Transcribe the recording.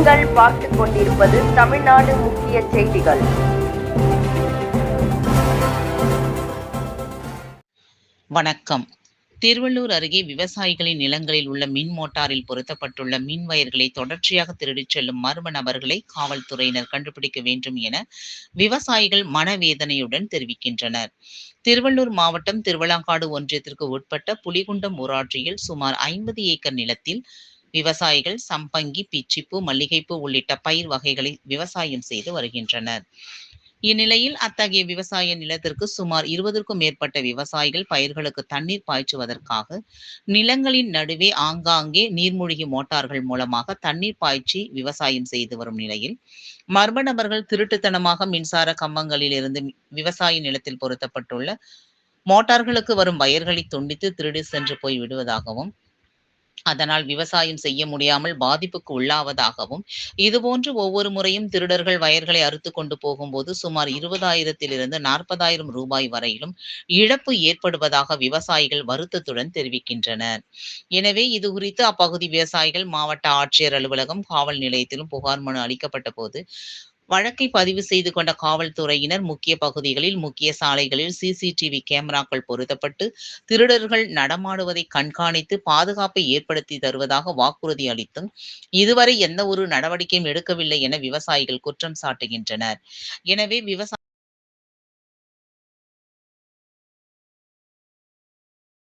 நீங்கள் பார்த்துக் கொண்டிருப்பது தமிழ்நாடு முக்கிய செய்திகள். வணக்கம். திருவள்ளூர் அருகே விவசாயிகளின் நிலங்களில் உள்ள மின் மோட்டாரில் பொருத்தப்பட்டுள்ள மின் வயர்களை தொடர்ச்சியாக திருடிச் செல்லும் மர்ம நபர்களை காவல்துறையினர் கண்டுபிடிக்க வேண்டும் என விவசாயிகள் மனவேதனையுடன் தெரிவிக்கின்றனர். திருவள்ளூர் மாவட்டம் திருவளாங்காடு ஒன்றியத்திற்கு உட்பட்ட புலிகுண்டம் ஊராட்சியில் சுமார் ஐம்பது ஏக்கர் நிலத்தில் விவசாயிகள் சம்பங்கி பிச்சிப்பூ மல்லிகைப்பூ உள்ளிட்ட பயிர் வகைகளை விவசாயம் செய்து வருகின்றனர். இந்நிலையில் அத்தகைய விவசாய நிலத்திற்கு சுமார் இருபதற்கும் மேற்பட்ட விவசாயிகள் பயிர்களுக்கு தண்ணீர் பாய்ச்சுவதற்காக நிலங்களின் நடுவே ஆங்காங்கே நீர்மூழ்கி மோட்டார்கள் மூலமாக தண்ணீர் பாய்ச்சி விவசாயம் செய்து வரும் நிலையில் மர்ம நபர்கள் திருட்டுத்தனமாக மின்சார கம்பங்களில் இருந்து விவசாய நிலத்தில் பொருத்தப்பட்டுள்ள மோட்டார்களுக்கு வரும் வயர்களை துண்டித்து திருடி சென்று போய் விடுவதாகவும் அதனால் விவசாயம் செய்ய முடியாமல் பாதிப்புக்கு உள்ளாவதாகவும் இதுபோன்று ஒவ்வொரு முறையும் திருடர்கள் வயர்களை அறுத்து கொண்டு போகும்போது சுமார் இருபதாயிரத்திலிருந்து நாற்பதாயிரம் ரூபாய் வரையிலும் இழப்பு ஏற்படுவதாக விவசாயிகள் வருத்தத்துடன் தெரிவிக்கின்றனர். எனவே இது குறித்து அப்பகுதி விவசாயிகள் மாவட்ட ஆட்சியர் அலுவலகம் காவல் நிலையத்திலும் புகார் மனு அளிக்கப்பட்ட போது வழக்கை பதிவு செய்து கொண்ட காவல்துறையினர் முக்கிய பகுதிகளில் முக்கிய சாலைகளில் சிசிடிவி கேமராக்கள் பொருத்தப்பட்டு திருடர்கள் நடமாடுவதை கண்காணித்து பாதுகாப்பை ஏற்படுத்தி தருவதாக வாக்குறுதி அளித்தும் இதுவரை எந்த ஒரு நடவடிக்கையும் எடுக்கவில்லை என விவசாயிகள் குற்றம் சாட்டுகின்றனர். எனவே விவசாய